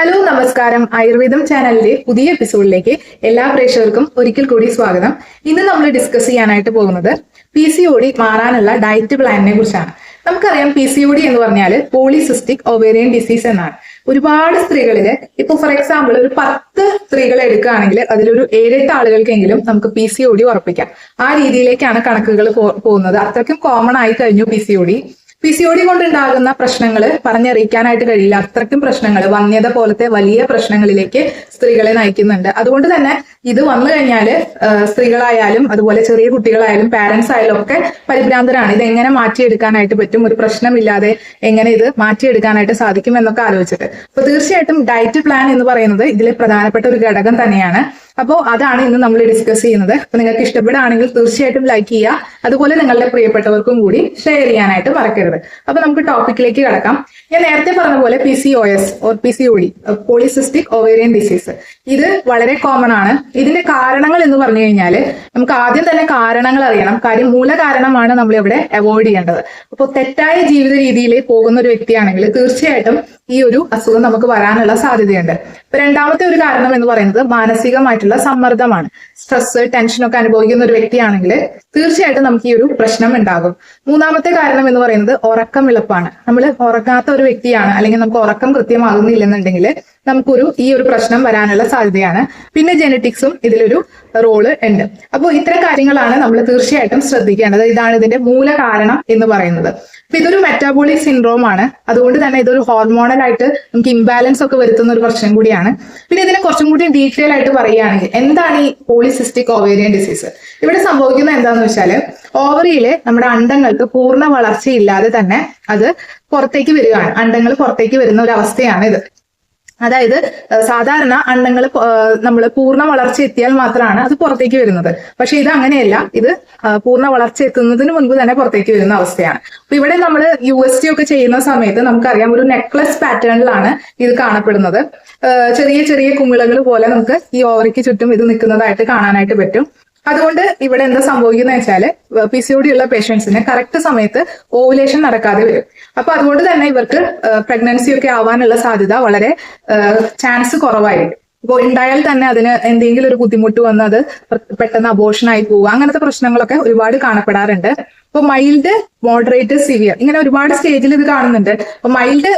Hello നമസ്കാരം. ആയുർവേദം ചാനലിലെ പുതിയ എപ്പിസോഡിലേക്ക് എല്ലാ പ്രേക്ഷകർക്കും ഒരിക്കൽ കൂടി സ്വാഗതം. ഇന്ന് നമ്മൾ ഡിസ്കസ് ചെയ്യാനായിട്ട് പോകുന്നത് പി സി ഒ ഡി മാറാനുള്ള ഡയറ്റ് പ്ലാനിനെ കുറിച്ചാണ്. നമുക്കറിയാം പി സി ഒ ഡി എന്ന് പറഞ്ഞാൽ പോളിസിസ്റ്റിക് ഒവേറിയൻ ഡിസീസ് എന്നാണ്. ഒരുപാട് സ്ത്രീകളിൽ ഇപ്പൊ ഫോർ എക്സാമ്പിൾ ഒരു പത്ത് സ്ത്രീകളെ എടുക്കുകയാണെങ്കിൽ അതിലൊരു ഏഴെട്ട് ആളുകൾക്കെങ്കിലും നമുക്ക് പി സി ഒ ഡി ഉറപ്പിക്കാം. ആ രീതിയിലേക്കാണ് കണക്കുകൾ പോകുന്നത്. അത്രയ്ക്കും കോമൺ ആയി കഴിഞ്ഞു P C O D P C O D കൊണ്ടുണ്ടാകുന്ന പ്രശ്നങ്ങൾ പറഞ്ഞറിയിക്കാനായിട്ട് കഴിയില്ല. അത്രയ്ക്കും പ്രശ്നങ്ങൾ വന്യത പോലത്തെ വലിയ പ്രശ്നങ്ങളിലേക്ക് സ്ത്രീകളെ നയിക്കുന്നുണ്ട്. അതുകൊണ്ട് തന്നെ ഇത് വന്നു കഴിഞ്ഞാൽ സ്ത്രീകളായാലും അതുപോലെ ചെറിയ കുട്ടികളായാലും പാരന്റ്സ് ആയാലും ഒക്കെ പരിഭ്രാന്തരാണ്. ഇത് എങ്ങനെ മാറ്റിയെടുക്കാനായിട്ട് പറ്റും? ഒരു പ്രശ്നമില്ലാതെ എങ്ങനെ ഇത് മാറ്റിയെടുക്കാനായിട്ട് സാധിക്കും എന്നൊക്കെ ആലോചിച്ചിട്ട്. അപ്പൊ തീർച്ചയായിട്ടും ഡയറ്റ് പ്ലാൻ എന്ന് പറയുന്നത് ഇതിലെ പ്രധാനപ്പെട്ട ഒരു ഘടകം തന്നെയാണ്. അപ്പോൾ അതാണ് ഇന്ന് നമ്മൾ ഡിസ്കസ് ചെയ്യുന്നത്. അപ്പൊ നിങ്ങൾക്ക് ഇഷ്ടപ്പെടുകയാണെങ്കിൽ തീർച്ചയായിട്ടും ലൈക്ക് ചെയ്യുക. അതുപോലെ നിങ്ങളുടെ പ്രിയപ്പെട്ടവർക്കും കൂടി ഷെയർ ചെയ്യാനായിട്ട് മറക്കരുത്. അപ്പൊ നമുക്ക് ടോപ്പിക്കിലേക്ക് കടക്കാം. ഞാൻ നേരത്തെ പറഞ്ഞ പോലെ P C O S or P C O D polycystic ovarian disease ഇത് വളരെ കോമൺ ആണ്. ഇതിന്റെ കാരണങ്ങൾ എന്ന് പറഞ്ഞു കഴിഞ്ഞാൽ നമുക്ക് ആദ്യം തന്നെ കാരണങ്ങൾ അറിയണം. കാര്യം മൂല കാരണമാണ് നമ്മൾ ഇവിടെ അവോയ്ഡ് ചെയ്യേണ്ടത്. അപ്പോൾ തെറ്റായ ജീവിത രീതിയിൽ പോകുന്ന ഒരു വ്യക്തിയാണെങ്കിൽ തീർച്ചയായിട്ടും ഈ ഒരു അസുഖം നമുക്ക് വരാനുള്ള സാധ്യതയുണ്ട്. രണ്ടാമത്തെ ഒരു കാരണം എന്ന് പറയുന്നത് മാനസികമായിട്ടുള്ള സമ്മർദ്ദമാണ്. സ്ട്രെസ് ടെൻഷൻ ഒക്കെ അനുഭവിക്കുന്ന ഒരു വ്യക്തിയാണെങ്കിൽ തീർച്ചയായിട്ടും നമുക്ക് ഈ ഒരു പ്രശ്നം ഉണ്ടാകും. മൂന്നാമത്തെ കാരണം എന്ന് പറയുന്നത് ഉറക്കം വിളപ്പാണ് നമ്മൾ ഉറക്കാത്ത ഒരു വ്യക്തിയാണ് അല്ലെങ്കിൽ നമുക്ക് ഉറക്കം കൃത്യമാകുന്നില്ലെന്നുണ്ടെങ്കിൽ നമുക്കൊരു ഈ ഒരു പ്രശ്നം വരാനുള്ള സാധ്യതയാണ്. പിന്നെ ജെനറ്റിക്സും ഇതിലൊരു റോൾ ഉണ്ട്. അപ്പോൾ ഇത്തരം കാര്യങ്ങളാണ് നമ്മൾ തീർച്ചയായിട്ടും ശ്രദ്ധിക്കേണ്ടത്. ഇതാണ് ഇതിന്റെ മൂല കാരണം എന്ന് പറയുന്നത്. ഇതൊരു മെറ്റാബോളിക് സിൻഡ്രോം ആണ്. അതുകൊണ്ട് തന്നെ ഇതൊരു ഹോർമോണൽ ആയിട്ട് നമുക്ക് ഇംബാലൻസ് ഒക്കെ വരുത്തുന്ന ഒരു പ്രശ്നം കൂടിയാണ്. പിന്നെ ഇതിനെ കുറച്ചും കൂടി ഡീറ്റെയിൽ ആയിട്ട് പറയുകയാണെങ്കിൽ എന്താണ് ഈ പോളിസിസ്റ്റിക് ഓവേരിയൻ ഡിസീസ് ഇവിടെ സംഭവിക്കുന്നത് എന്താണെന്ന് വെച്ചാൽ ഓവറിയിലെ നമ്മുടെ അണ്ടങ്ങൾക്ക് പൂർണ വളർച്ചയില്ലാതെ തന്നെ അത് പുറത്തേക്ക് വരികയാണ്. അണ്ടങ്ങൾ പുറത്തേക്ക് വരുന്ന ഒരു അവസ്ഥയാണ് ഇത്. അതായത് സാധാരണ അണ്ടങ്ങൾ നമ്മൾ പൂർണ വളർച്ച എത്തിയാൽ മാത്രമാണ് അത് പുറത്തേക്ക് വരുന്നത്. പക്ഷെ ഇത് അങ്ങനെയല്ല. ഇത് പൂർണ വളർച്ച എത്തുന്നതിന് മുൻപ് തന്നെ പുറത്തേക്ക് വരുന്ന അവസ്ഥയാണ്. അപ്പൊ ഇവിടെ നമ്മൾ യു എസ് ടി ഒക്കെ ചെയ്യുന്ന സമയത്ത് നമുക്കറിയാം ഒരു നെക്ലസ് പാറ്റേണിലാണ് ഇത് കാണപ്പെടുന്നത്. ചെറിയ ചെറിയ കുമിളകൾ പോലെ നമുക്ക് ഈ ഓവറിക്ക് ചുറ്റും ഇത് നിൽക്കുന്നതായിട്ട് കാണാനായിട്ട് പറ്റും. അതുകൊണ്ട് ഇവിടെ എന്താ സംഭവിക്കുന്നത് വെച്ചാൽ പി സി ഒ ഡി ഉള്ള പേഷ്യൻസിന് കറക്റ്റ് സമയത്ത് ഓവുലേഷൻ നടക്കാതെ വരും. അപ്പൊ അതുകൊണ്ട് തന്നെ ഇവർക്ക് പ്രഗ്നൻസി ഒക്കെ ആവാനുള്ള സാധ്യത വളരെ ചാൻസ് കുറവായിരിക്കും. ഇപ്പോൾ ഉണ്ടായാൽ തന്നെ അതിന് എന്തെങ്കിലും ഒരു ബുദ്ധിമുട്ട് വന്ന് അത് പെട്ടെന്ന് അബോഷനായി പോവുക അങ്ങനത്തെ പ്രശ്നങ്ങളൊക്കെ ഒരുപാട് കാണപ്പെടാറുണ്ട്. ഇപ്പൊ മൈൽഡ് മോഡറേറ്റ് സിവിയർ ഇങ്ങനെ ഒരുപാട് സ്റ്റേജിൽ ഇത് കാണുന്നുണ്ട്. അപ്പൊ mild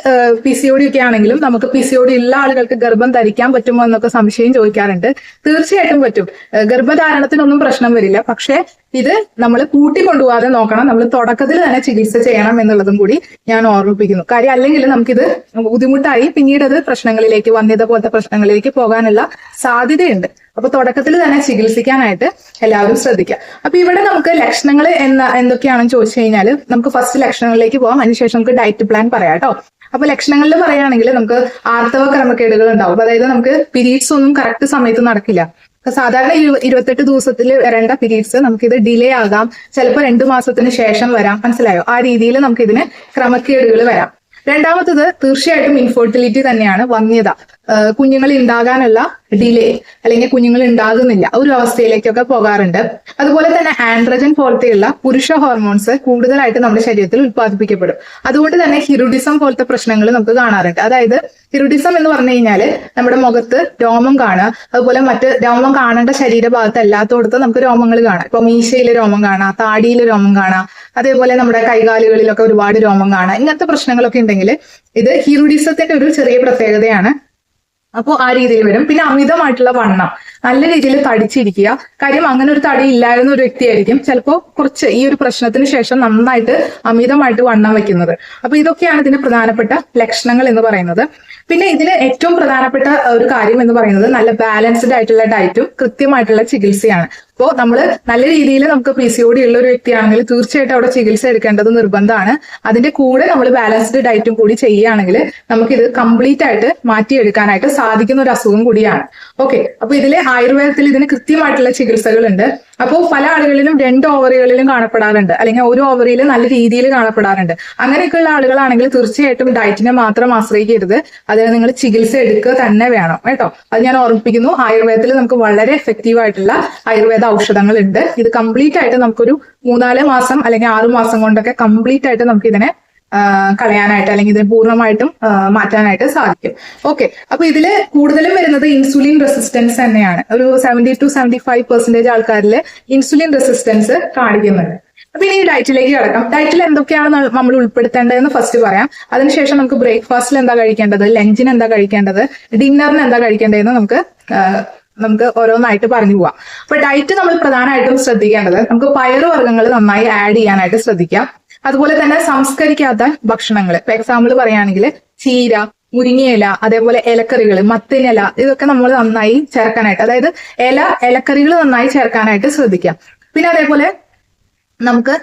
P C O D ഒക്കെ ആണെങ്കിലും നമുക്ക് പി സി ഒ ഡി ഉള്ള ആളുകൾക്ക് ഗർഭം ധരിക്കാൻ പറ്റുമോ എന്നൊക്കെ സംശയം ചോദിക്കാറുണ്ട്. തീർച്ചയായിട്ടും പറ്റും. ഗർഭധാരണത്തിനൊന്നും പ്രശ്നം വരില്ല. പക്ഷേ ഇത് നമ്മൾ കൂട്ടിക്കൊണ്ടുപോകാതെ നോക്കണം. നമ്മൾ തുടക്കത്തിൽ തന്നെ ചികിത്സ ചെയ്യണം എന്നുള്ളതും കൂടി ഞാൻ ഓർമ്മിപ്പിക്കുന്നു. കാര്യം അല്ലെങ്കിൽ നമുക്കിത് ബുദ്ധിമുട്ടായി പിന്നീട് അത് പ്രശ്നങ്ങളിലേക്ക് വന്ധ്യത പോലത്തെ പ്രശ്നങ്ങളിലേക്ക് പോകാനുള്ള സാധ്യതയുണ്ട്. അപ്പൊ തുടക്കത്തിൽ തന്നെ ചികിത്സിക്കാനായിട്ട് എല്ലാവരും ശ്രദ്ധിക്കുക. അപ്പൊ ഇവിടെ നമുക്ക് ലക്ഷണങ്ങൾ എന്ന എന്തൊക്കെയാണെന്ന് ചോദിച്ചു കഴിഞ്ഞാൽ നമുക്ക് ഫസ്റ്റ് ലക്ഷണങ്ങളിലേക്ക് പോകാം അതിനുശേഷം നമുക്ക് ഡയറ്റ് പ്ലാൻ പറയാം കേട്ടോ അപ്പൊ ലക്ഷണങ്ങളിൽ പറയുകയാണെങ്കിൽ നമുക്ക് ആർത്തവ ക്രമക്കേടുകൾ ഉണ്ടാവും. അതായത് നമുക്ക് പീരീഡ്സ് ഒന്നും കറക്റ്റ് സമയത്ത് നടക്കില്ല. സാധാരണ ഇരു ഇരുപത്തെട്ട് ദിവസത്തിൽ വരേണ്ട പീരീഡ്സ് ഇത് ഡിലേ ആകാം. ചിലപ്പോൾ രണ്ടു മാസത്തിന് ശേഷം വരാം. മനസ്സിലായോ? ആ രീതിയിൽ നമുക്കിതിന് ക്രമക്കേടുകൾ വരാം. രണ്ടാമത്തത് തീർച്ചയായിട്ടും ഇൻഫെർട്ടിലിറ്റി തന്നെയാണ് വന്യത ആഹ് കുഞ്ഞുങ്ങൾ ഉണ്ടാകാനുള്ള ഡിലേ അല്ലെങ്കിൽ കുഞ്ഞുങ്ങൾ ഉണ്ടാകുന്നില്ല ഒരു അവസ്ഥയിലേക്കൊക്കെ പോകാറുണ്ട്. അതുപോലെ തന്നെ ആൻഡ്രജൻ പോലത്തെയുള്ള പുരുഷ ഹോർമോൺസ് കൂടുതലായിട്ട് നമ്മുടെ ശരീരത്തിൽ ഉത്പാദിപ്പിക്കപ്പെടും അതുകൊണ്ട് തന്നെ ഹിറുഡിസം പോലത്തെ പ്രശ്നങ്ങൾ നമുക്ക് കാണാറുണ്ട്. അതായത് ഹിറുഡിസം എന്ന് പറഞ്ഞു കഴിഞ്ഞാൽ നമ്മുടെ മുഖത്ത് രോമം കാണുക അതുപോലെ മറ്റ് രോമം കാണേണ്ട ശരീരഭാഗത്ത് അല്ലാത്തടത്ത് നമുക്ക് രോമങ്ങൾ കാണാം. ഇപ്പൊ മീശയിലെ രോമം കാണാം താടിയിലെ രോമം കാണാം അതേപോലെ നമ്മുടെ കൈകാലുകളിലൊക്കെ ഒരുപാട് രോമം കാണാം. ഇങ്ങനത്തെ പ്രശ്നങ്ങളൊക്കെ ഉണ്ടെങ്കിൽ ഇത് ഹീറുഡിസത്തിന്റെ ഒരു ചെറിയ പ്രത്യേകതയാണ്. അപ്പോൾ ആ രീതിയിൽ വരും. പിന്നെ അമിതമായിട്ടുള്ള വണ്ണം. നല്ല രീതിയിൽ തടിച്ചിരിക്കുക. കാര്യം അങ്ങനെ ഒരു തടി ഇല്ലായിരുന്ന ഒരു വ്യക്തിയായിരിക്കും ചിലപ്പോൾ കുറച്ച് ഈ ഒരു പ്രശ്നത്തിന് ശേഷം നന്നായിട്ട് അമിതമായിട്ട് വണ്ണം വെക്കുന്നത്. അപ്പൊ ഇതൊക്കെയാണ് ഇതിന്റെ പ്രധാനപ്പെട്ട ലക്ഷണങ്ങൾ എന്ന് പറയുന്നത്. പിന്നെ ഇതിന് ഏറ്റവും പ്രധാനപ്പെട്ട ഒരു കാര്യം എന്ന് പറയുന്നത് നല്ല ബാലൻസ്ഡ് ആയിട്ടുള്ള ഡയറ്റും കൃത്യമായിട്ടുള്ള ചികിത്സയാണ്. അപ്പോൾ നമ്മൾ നല്ല രീതിയിൽ നമുക്ക് പി സി ഡി ഉള്ള ഒരു വ്യക്തിയാണെങ്കിൽ തീർച്ചയായിട്ടും അവിടെ ചികിത്സ എടുക്കേണ്ടത് നിർബന്ധമാണ്. അതിന്റെ കൂടെ നമ്മൾ ബാലൻസ്ഡ് ഡയറ്റും കൂടി ചെയ്യുകയാണെങ്കിൽ നമുക്കിത് കംപ്ലീറ്റ് ആയിട്ട് മാറ്റിയെടുക്കാനായിട്ട് സാധിക്കുന്ന ഒരു അസുഖം കൂടിയാണ്. ഓക്കെ അപ്പൊ ഇതിലെ ആയുർവേദത്തിൽ ഇതിന് കൃത്യമായിട്ടുള്ള ചികിത്സകളുണ്ട്. അപ്പോൾ പല ആളുകളിലും രണ്ട് ഓവറുകളിലും കാണപ്പെടാറുണ്ട്. അല്ലെങ്കിൽ ഒരു ഓവറിൽ നല്ല രീതിയിൽ കാണപ്പെടാറുണ്ട്. അങ്ങനെയൊക്കെയുള്ള ആളുകളാണെങ്കിൽ തീർച്ചയായിട്ടും ഡയറ്റിനെ മാത്രം ആശ്രയിക്കരുത്. അതിന് നിങ്ങൾ ചികിത്സ എടുക്കുക തന്നെ വേണം കേട്ടോ. അത് ഞാൻ ഓർമ്മിപ്പിക്കുന്നു. ആയുർവേദത്തിൽ നമുക്ക് വളരെ എഫക്റ്റീവ് ആയിട്ടുള്ള ആയുർവേദ ഔഷധങ്ങൾ ഉണ്ട് ഇത് കംപ്ലീറ്റ് ആയിട്ട് നമുക്കൊരു മൂന്നാൽ മാസം അല്ലെങ്കിൽ ആറു മാസം കൊണ്ടൊക്കെ കംപ്ലീറ്റ് ആയിട്ട് നമുക്ക് ഇതിനെ കളയാനായിട്ട് അല്ലെങ്കിൽ ഇതിനെ പൂർണമായിട്ടും മാറ്റാനായിട്ട് സാധിക്കും. ഓക്കെ അപ്പൊ ഇതിൽ കൂടുതലും വരുന്നത് ഇൻസുലിൻ റെസിസ്റ്റൻസ് തന്നെയാണ്. ഒരു seventy two seventy five percentage ആൾക്കാരിൽ ഇൻസുലിൻ റെസിസ്റ്റൻസ് കാണിക്കുന്നുണ്ട്. അപ്പൊ ഇനി ഡയറ്റിലേക്ക് കിടക്കാം. ഡയറ്റിൽ എന്തൊക്കെയാണ് നമ്മൾ ഉൾപ്പെടുത്തേണ്ടതെന്ന് ഫസ്റ്റ് പറയാം. അതിനുശേഷം നമുക്ക് ബ്രേക്ക്ഫാസ്റ്റിൽ എന്താ കഴിക്കേണ്ടത്? ലഞ്ചിന് എന്താ കഴിക്കേണ്ടത്? ഡിന്നറിന് എന്താ കഴിക്കേണ്ടതെന്ന് നമുക്ക് നമുക്ക് ഓരോന്നായിട്ട് പറഞ്ഞു പോവാം. അപ്പൊ ഡയറ്റ് നമ്മൾ പ്രധാനമായിട്ടും ശ്രദ്ധിക്കേണ്ടത് നമുക്ക് പയറുവർഗങ്ങൾ നന്നായി ആഡ് ചെയ്യാനായിട്ട് ശ്രദ്ധിക്കാം. അതുപോലെ തന്നെ സംസ്കരിക്കാത്ത ഭക്ഷണങ്ങൾ ഇപ്പൊ എക്സാമ്പിൾ പറയുകയാണെങ്കിൽ ചീര മുരിങ്ങയില അതേപോലെ ഇലക്കറികൾ മത്തിനില ഇതൊക്കെ നമ്മൾ നന്നായി ചേർക്കാനായിട്ട് അതായത് ഇല ഇലക്കറികൾ നന്നായി ചേർക്കാനായിട്ട് ശ്രദ്ധിക്കാം. പിന്നെ അതേപോലെ നമുക്ക്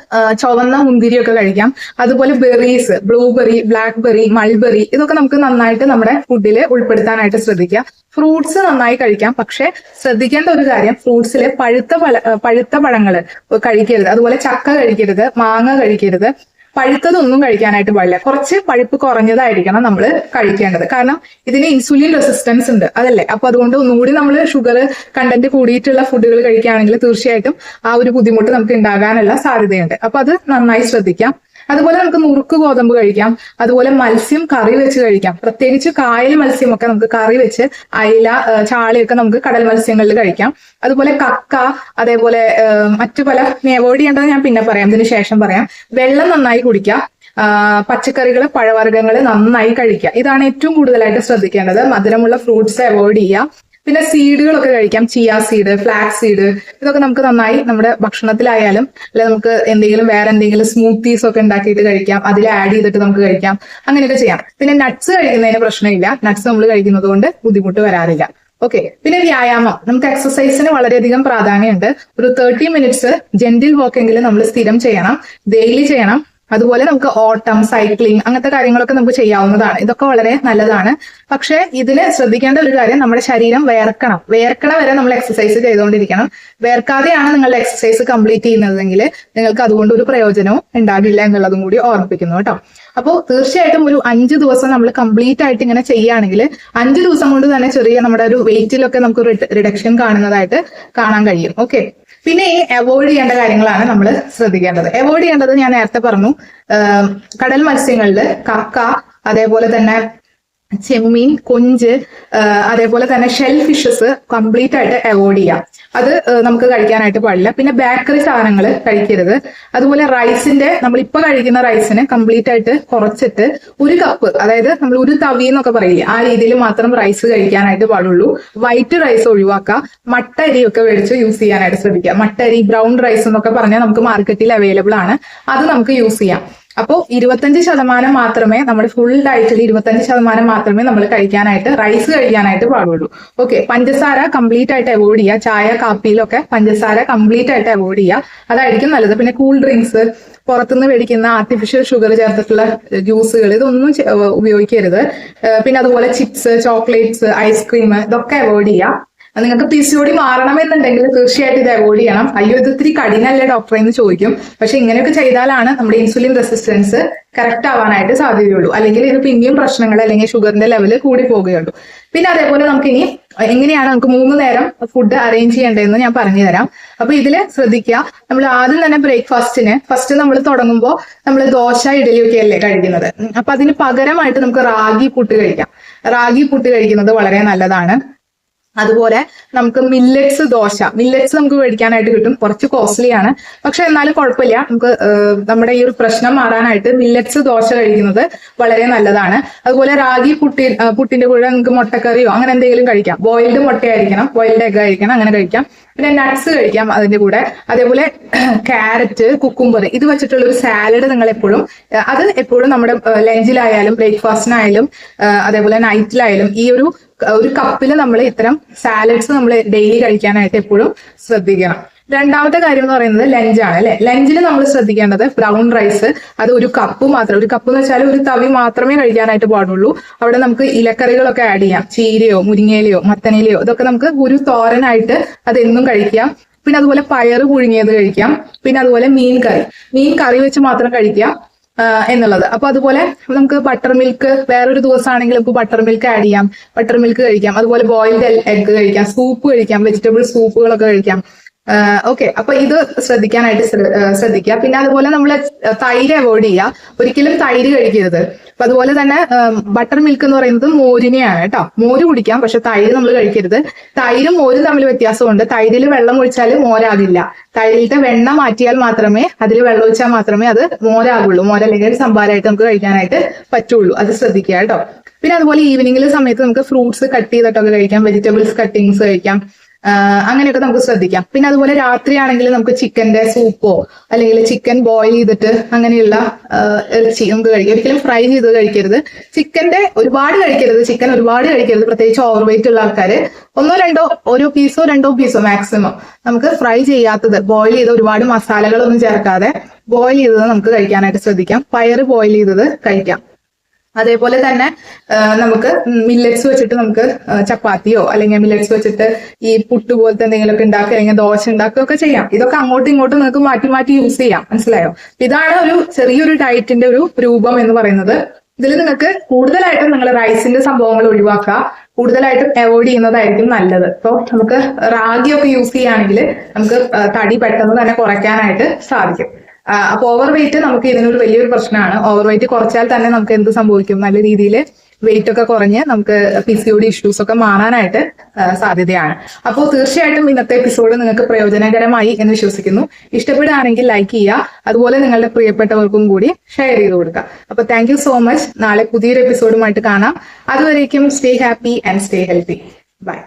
ചുവന്ന മുന്തിരിയൊക്കെ കഴിക്കാം. അതുപോലെ ബെറീസ് ബ്ലൂബെറി ബ്ലാക്ക്ബെറി മൾബെറി ഇതൊക്കെ നമുക്ക് നന്നായിട്ട് നമ്മുടെ ഫുഡിൽ ഉൾപ്പെടുത്താനായിട്ട് ശ്രദ്ധിക്കാം ഫ്രൂട്ട്സ് നന്നായി കഴിക്കാം. പക്ഷെ ശ്രദ്ധിക്കേണ്ട ഒരു കാര്യം ഫ്രൂട്ട്സിലെ പഴുത്ത പഴ പഴുത്ത പഴങ്ങൾ കഴിക്കരുത്. അതുപോലെ ചക്ക കഴിക്കരുത് മാങ്ങ കഴിക്കരുത്. പഴുത്തതൊന്നും കഴിക്കാനായിട്ട് പാടില്ല. കുറച്ച് പഴുപ്പ് കുറഞ്ഞതായിരിക്കണം നമ്മൾ കഴിക്കേണ്ടത്. കാരണം ഇതിന് ഇൻസുലിൻ റെസിസ്റ്റൻസ് ഉണ്ട്. അതല്ലേ? അപ്പൊ അതുകൊണ്ട് ഒന്നുകൂടി നമ്മൾ ഷുഗർ കണ്ടന്റ് കൂടിയിട്ടുള്ള ഫുഡുകൾ കഴിക്കുകയാണെങ്കിൽ തീർച്ചയായിട്ടും ആ ഒരു ബുദ്ധിമുട്ട് നമുക്ക് ഉണ്ടാകാനുള്ള സാധ്യതയുണ്ട്. അപ്പൊ അത് നന്നായി ശ്രദ്ധിക്കാം. അതുപോലെ നമുക്ക് നുറുക്ക് ഗോതമ്പ് കഴിക്കാം. അതുപോലെ മത്സ്യം കറി വെച്ച് കഴിക്കാം. പ്രത്യേകിച്ച് കായൽ മത്സ്യമൊക്കെ നമുക്ക് കറി വെച്ച് അയില ചാളിയൊക്കെ നമുക്ക് കടൽ മത്സ്യങ്ങളിൽ കഴിക്കാം. അതുപോലെ കക്ക അതേപോലെ മറ്റു പല അവോയ്ഡ് ചെയ്യേണ്ടത് ഞാൻ പിന്നെ പറയാം. ഇതിന് ശേഷം പറയാം. വെള്ളം നന്നായി കുടിക്കാം പച്ചക്കറികൾ പഴവർഗങ്ങൾ നന്നായി കഴിക്കുക. ഇതാണ് ഏറ്റവും കൂടുതലായിട്ട് ശ്രദ്ധിക്കേണ്ടത്. മധുരമുള്ള ഫ്രൂട്ട്സ് അവോയ്ഡ് ചെയ്യുക. പിന്നെ സീഡുകളൊക്കെ കഴിക്കാം. ചിയ സീഡ് ഫ്ലാക്സ് സീഡ് ഇതൊക്കെ നമുക്ക് നന്നായി നമ്മുടെ ഭക്ഷണത്തിലായാലും അല്ലെ നമുക്ക് എന്തെങ്കിലും വേറെ എന്തെങ്കിലും സ്മൂത്തീസ് ഒക്കെ ഉണ്ടാക്കിയിട്ട് കഴിക്കാം. അതിൽ ആഡ് ചെയ്തിട്ട് നമുക്ക് കഴിക്കാം. അങ്ങനെയൊക്കെ ചെയ്യാം. പിന്നെ നട്ട്സ് കഴിക്കുന്നതിന് പ്രശ്നമില്ല. നട്ട്സ് നമ്മൾ കഴിക്കുന്നത് കൊണ്ട് ബുദ്ധിമുട്ട് വരാറില്ല. ഓക്കെ പിന്നെ വ്യായാമം. നമുക്ക് എക്സസൈസിന് വളരെയധികം പ്രാധാന്യമുണ്ട്. ഒരു തേർട്ടി മിനിറ്റ്സ് ജെന്റിൽ വോക്കെങ്കിലും നമ്മൾ സ്ഥിരം ചെയ്യണം. ഡെയിലി ചെയ്യണം. അതുപോലെ നമുക്ക് ഓട്ടം സൈക്ലിംഗ് അങ്ങനത്തെ കാര്യങ്ങളൊക്കെ നമുക്ക് ചെയ്യാവുന്നതാണ്. ഇതൊക്കെ വളരെ നല്ലതാണ്. പക്ഷേ ഇതിന് ശ്രദ്ധിക്കേണ്ട ഒരു കാര്യം നമ്മുടെ ശരീരം വേർക്കണം. വേർക്കണ വരെ നമ്മൾ എക്സസൈസ് ചെയ്തുകൊണ്ടിരിക്കണം. വേർക്കാതെയാണ് നിങ്ങളുടെ എക്സസൈസ് കംപ്ലീറ്റ് ചെയ്യുന്നതെങ്കിൽ നിങ്ങൾക്ക് അതുകൊണ്ട് ഒരു പ്രയോജനവും ഉണ്ടാകില്ല എന്നുള്ളതും കൂടി ഓർമ്മിപ്പിക്കുന്നു കേട്ടോ. അപ്പോൾ തീർച്ചയായിട്ടും ഒരു അഞ്ച് ദിവസം നമ്മൾ കംപ്ലീറ്റ് ആയിട്ട് ഇങ്ങനെ ചെയ്യുകയാണെങ്കിൽ അഞ്ച് ദിവസം കൊണ്ട് തന്നെ ചെറിയ നമ്മുടെ ഒരു വെയിറ്റിലൊക്കെ നമുക്ക് റിഡക്ഷൻ കാണുന്നതായിട്ട് കാണാൻ കഴിയും. ഓക്കെ പിന്നെ ഈ അവോയ്ഡ് ചെയ്യേണ്ട കാര്യങ്ങളാണ് നമ്മൾ ശ്രദ്ധിക്കേണ്ടത്. അവോയ്ഡ് ചെയ്യേണ്ടത് ഞാൻ നേരത്തെ പറഞ്ഞു കടൽ മത്സ്യങ്ങളിൽ കക്ക അതേപോലെ തന്നെ ചെമ്മീൻ കൊഞ്ച് അതേപോലെ തന്നെ ഷെൽ ഫിഷസ് കംപ്ലീറ്റ് ആയിട്ട് അവോയ്ഡ് ചെയ്യാം. അത് നമുക്ക് കഴിക്കാനായിട്ട് പാടില്ല. പിന്നെ ബേക്കറി സാധനങ്ങൾ കഴിക്കരുത്. അതുപോലെ റൈസിന്റെ നമ്മൾ ഇപ്പൊ കഴിക്കുന്ന റൈസിനെ കംപ്ലീറ്റ് ആയിട്ട് കുറച്ചിട്ട് ഒരു കപ്പ് അതായത് നമ്മൾ ഒരു തവി എന്നൊക്കെ പറയില്ലേ ആ രീതിയിൽ മാത്രം റൈസ് കഴിക്കാനായിട്ട് പാടുള്ളൂ. വൈറ്റ് റൈസ് ഒഴിവാക്കുക. മട്ട അരിയൊക്കെ മേടിച്ച് യൂസ് ചെയ്യാനായിട്ട് ശ്രമിക്കുക മട്ട അരി ബ്രൗൺ റൈസ് എന്നൊക്കെ പറഞ്ഞാൽ നമുക്ക് മാർക്കറ്റിൽ അവൈലബിൾ ആണ്. അത് നമുക്ക് യൂസ് ചെയ്യാം. അപ്പോൾ ഇരുപത്തഞ്ച് ശതമാനം മാത്രമേ നമ്മൾ ഫുൾ ഡയറ്റിൽ ഇരുപത്തഞ്ച് ശതമാനം മാത്രമേ നമ്മൾ കഴിക്കാനായിട്ട് റൈസ് കഴിക്കാനായിട്ട് പാടുള്ളൂ. ഓക്കെ പഞ്ചസാര കംപ്ലീറ്റ് ആയിട്ട് അവോയ്ഡ് ചെയ്യുക. ചായ കാപ്പിയിലൊക്കെ പഞ്ചസാര കംപ്ലീറ്റ് ആയിട്ട് അവോയ്ഡ് ചെയ്യുക. അതായിരിക്കും നല്ലത്. പിന്നെ കൂൾ ഡ്രിങ്ക്സ് പുറത്തുനിന്ന് മേടിക്കുന്ന ആർട്ടിഫിഷ്യൽ ഷുഗർ ചേർത്തിട്ടുള്ള ജ്യൂസുകൾ ഇതൊന്നും ഉപയോഗിക്കരുത്. പിന്നെ അതുപോലെ ചിപ്സ് ചോക്ലേറ്റ്സ് ഐസ്ക്രീം ഇതൊക്കെ അവോയ്ഡ് ചെയ്യുക. നിങ്ങൾക്ക് പി സി ഓടി മാറണമെന്നുണ്ടെങ്കിൽ തീർച്ചയായിട്ടും ഇത് അവോയ്ഡ് ചെയ്യണം. അയ്യോ ഇത് ഇത്തിരി കഠിനല്ലേ ഡോക്ടറെ എന്ന് ചോദിക്കും. പക്ഷെ ഇങ്ങനെയൊക്കെ ചെയ്താലാണ് നമ്മുടെ ഇൻസുലിൻ റെസിസ്റ്റൻസ് കറക്റ്റ് ആവാനായിട്ട് സാധ്യതയുള്ളൂ. അല്ലെങ്കിൽ ഇത് പിന്നെയും പ്രശ്നങ്ങൾ അല്ലെങ്കിൽ ഷുഗറിന്റെ ലെവൽ കൂടി പോകുകയുള്ളൂ. പിന്നെ അതേപോലെ നമുക്ക് ഇനി എങ്ങനെയാണ് നമുക്ക് മൂന്ന് നേരം ഫുഡ് അറേഞ്ച് ചെയ്യേണ്ടതെന്ന് ഞാൻ പറഞ്ഞു തരാം അപ്പൊ ഇതിൽ ശ്രദ്ധിക്കുക. നമ്മൾ ആദ്യം തന്നെ ബ്രേക്ക്ഫാസ്റ്റിന് ഫസ്റ്റ് നമ്മൾ തുടങ്ങുമ്പോൾ നമ്മൾ ദോശ ഇഡലിയൊക്കെ അല്ലേ കഴിക്കുന്നത്. അപ്പൊ അതിന് പകരമായിട്ട് നമുക്ക് റാഗി പുട്ട് കഴിക്കാം. റാഗി പുട്ട് കഴിക്കുന്നത് വളരെ നല്ലതാണ്. അതുപോലെ നമുക്ക് മില്ലറ്റ്സ് ദോശ. മില്ലറ്റ്സ് നമുക്ക് മേടിക്കാനായിട്ട് കിട്ടും. കുറച്ച് കോസ്റ്റ്ലി ആണ്. പക്ഷെ എന്നാലും കുഴപ്പമില്ല. നമുക്ക് നമ്മുടെ ഈ ഒരു പ്രശ്നം മാറാനായിട്ട് മില്ലറ്റ്സ് ദോശ കഴിക്കുന്നത് വളരെ നല്ലതാണ്. അതുപോലെ റാഗി പുട്ടി പുട്ടിന്റെ കൂടെ നമുക്ക് മുട്ടക്കറിയോ അങ്ങനെ എന്തെങ്കിലും കഴിക്കാം. ബോയിൽഡ് മുട്ടയായിരിക്കണം. ബോയിൽഡ് എഗ് ആയിരിക്കണം. അങ്ങനെ കഴിക്കാം. പിന്നെ നട്ട്സ് കഴിക്കാം അതിന്റെ കൂടെ. അതേപോലെ ക്യാരറ്റ് കുക്കുംബർ ഇത് വെച്ചിട്ടുള്ള ഒരു സാലഡ് നിങ്ങൾ എപ്പോഴും അത് എപ്പോഴും നമ്മുടെ ലഞ്ചിലായാലും ബ്രേക്ക്ഫാസ്റ്റിനായാലും അതേപോലെ നൈറ്റിലായാലും ഈ ഒരു ഒരു കപ്പിൽ നമ്മൾ ഇത്തരം സാലഡ്സ് നമ്മൾ ഡെയിലി കഴിക്കാനായിട്ട് എപ്പോഴും ശ്രദ്ധിക്കണം. രണ്ടാമത്തെ കാര്യം എന്ന് പറയുന്നത് ലഞ്ചാണ് അല്ലെ? ലഞ്ചിൽ നമ്മൾ ശ്രദ്ധിക്കേണ്ടത് ബ്രൗൺ റൈസ് അത് ഒരു കപ്പ് മാത്രം. ഒരു കപ്പ് എന്ന് വെച്ചാൽ ഒരു തവി മാത്രമേ കഴിക്കാനായിട്ട് പാടുള്ളൂ. അവിടെ നമുക്ക് ഇലക്കറികളൊക്കെ ആഡ് ചെയ്യാം. ചീരയോ മുരിങ്ങയിലയോ മത്തനയിലയോ ഇതൊക്കെ നമുക്ക് ഒരു തോരനായിട്ട് അതെന്നും കഴിക്കാം. പിന്നെ അതുപോലെ പയറ് പുഴുങ്ങിയത് കഴിക്കാം. പിന്നെ അതുപോലെ മീൻ കറി. മീൻ കറി വെച്ച് മാത്രം കഴിക്കാം. എന്നുള്ളത്. അപ്പൊ അതുപോലെ നമുക്ക് ബട്ടർ മിൽക്ക് വേറൊരു ദിവസമാണെങ്കിൽ നമുക്ക് ബട്ടർ മിൽക്ക് ആഡ് ചെയ്യാം. ബട്ടർ മിൽക്ക് കഴിക്കാം. അതുപോലെ ബോയിൽഡ് എഗ്ഗ് കഴിക്കാം. സൂപ്പ് കഴിക്കാം. വെജിറ്റബിൾ സൂപ്പുകളൊക്കെ കഴിക്കാം. ഓക്കെ. അപ്പൊ ഇത് ശ്രദ്ധിക്കാനായിട്ട് ശ്രദ്ധിക്കുക. പിന്നെ അതുപോലെ നമ്മൾ തൈര് അവോയ്ഡ് ചെയ്യുക. ഒരിക്കലും തൈര് കഴിക്കരുത്. അപ്പൊ അതുപോലെ തന്നെ ബട്ടർ മിൽക്ക് എന്ന് പറയുന്നത് മോരിനെയാണ് കേട്ടോ. മോര് കുടിക്കാം പക്ഷെ തൈര് നമ്മൾ കഴിക്കരുത്. തൈരും മോരും തമ്മിൽ വ്യത്യാസമുണ്ട്. തൈരിൽ വെള്ളം ഒഴിച്ചാൽ മോരാകില്ല. തൈരിലത്തെ വെണ്ണ മാറ്റിയാൽ മാത്രമേ അതിൽ വെള്ളം ഒഴിച്ചാൽ മാത്രമേ അത് മോരാകുള്ളൂ. മോരല്ലെങ്കിൽ സംഭാരമായിട്ട് നമുക്ക് കഴിക്കാനായിട്ട് പറ്റുള്ളൂ. അത് ശ്രദ്ധിക്കുക കേട്ടോ. പിന്നെ അതുപോലെ ഈവനിങ്ങിൽ സമയത്ത് നമുക്ക് ഫ്രൂട്ട്സ് കട്ട് ചെയ്തിട്ടൊക്കെ കഴിക്കാം. വെജിറ്റബിൾസ് കട്ടിങ്സ് കഴിക്കാം. അങ്ങനെയൊക്കെ നമുക്ക് ശ്രദ്ധിക്കാം. പിന്നെ അതുപോലെ രാത്രിയാണെങ്കിൽ നമുക്ക് ചിക്കന്റെ സൂപ്പോ അല്ലെങ്കിൽ ചിക്കൻ ബോയിൽ ചെയ്തിട്ട് അങ്ങനെയുള്ള ഇറച്ചി നമുക്ക് കഴിക്കാം. ഒരിക്കലും ഫ്രൈ ചെയ്ത് കഴിക്കരുത്. ചിക്കന്റെ ഒരുപാട് കഴിക്കരുത്. ചിക്കൻ ഒരുപാട് കഴിക്കരുത്. പ്രത്യേകിച്ച് ഓവർ വെയിറ്റ് ഉള്ള ആൾക്കാർ ഒന്നോ രണ്ടോ ഓരോ പീസോ രണ്ടോ പീസോ മാക്സിമം നമുക്ക് ഫ്രൈ ചെയ്യാത്തത് ബോയിൽ ചെയ്ത് ഒരുപാട് മസാലകളൊന്നും ചേർക്കാതെ ബോയിൽ ചെയ്തത് നമുക്ക് കഴിക്കാനായിട്ട് ശ്രദ്ധിക്കാം. പയറ് ബോയിൽ ചെയ്തത് കഴിക്കാം. അതേപോലെ തന്നെ നമുക്ക് മില്ലറ്റ്സ് വെച്ചിട്ട് നമുക്ക് ചപ്പാത്തിയോ അല്ലെങ്കിൽ മില്ലറ്റ്സ് വെച്ചിട്ട് ഈ പുട്ട് പോലത്തെ എന്തെങ്കിലുമൊക്കെ ഉണ്ടാക്കുക അല്ലെങ്കിൽ ദോശ ഉണ്ടാക്കുകയൊക്കെ ചെയ്യാം. ഇതൊക്കെ അങ്ങോട്ടും ഇങ്ങോട്ടും നിങ്ങൾക്ക് മാറ്റി മാറ്റി യൂസ് ചെയ്യാം. മനസ്സിലായോ? ഇതാണ് ഒരു ചെറിയൊരു ഡയറ്റിന്റെ ഒരു രൂപം എന്ന് പറയുന്നത്. ഇതിൽ നിങ്ങൾക്ക് കൂടുതലായിട്ടും നിങ്ങൾ റൈസിന്റെ സംഭവങ്ങൾ ഒഴിവാക്കുക. കൂടുതലായിട്ടും അവോയ്ഡ് ചെയ്യുന്നതായിരിക്കും നല്ലത്. ഇപ്പോൾ നമുക്ക് റാഗിയൊക്കെ യൂസ് ചെയ്യുകയാണെങ്കിൽ നമുക്ക് തടി പെട്ടെന്ന് തന്നെ കുറയ്ക്കാനായിട്ട് സാധിക്കും. അപ്പൊ ഓവർ വെയിറ്റ് നമുക്ക് ഇതിനൊരു വലിയൊരു പ്രശ്നമാണ്. ഓവർ വെയിറ്റ് കുറച്ചാൽ തന്നെ നമുക്ക് എന്ത് സംഭവിക്കും? നല്ല രീതിയിൽ വെയിറ്റ് ഒക്കെ കുറഞ്ഞ് നമുക്ക് പി സി ഒ ഇഷ്യൂസ് ഒക്കെ മാറാനായിട്ട് സാധ്യതയാണ്. അപ്പോൾ തീർച്ചയായിട്ടും ഇന്നത്തെ എപ്പിസോഡ് നിങ്ങൾക്ക് പ്രയോജനകരമായി എന്ന് വിശ്വസിക്കുന്നു. ഇഷ്ടപ്പെടുകയാണെങ്കിൽ ലൈക്ക് ചെയ്യുക. അതുപോലെ നിങ്ങളുടെ പ്രിയപ്പെട്ടവർക്കും കൂടി ഷെയർ ചെയ്ത് കൊടുക്കുക. അപ്പൊ താങ്ക് സോ മച്ച് നാളെ പുതിയൊരു എപ്പിസോഡുമായിട്ട് കാണാം. അതുവരേക്കും stay happy and stay healthy bye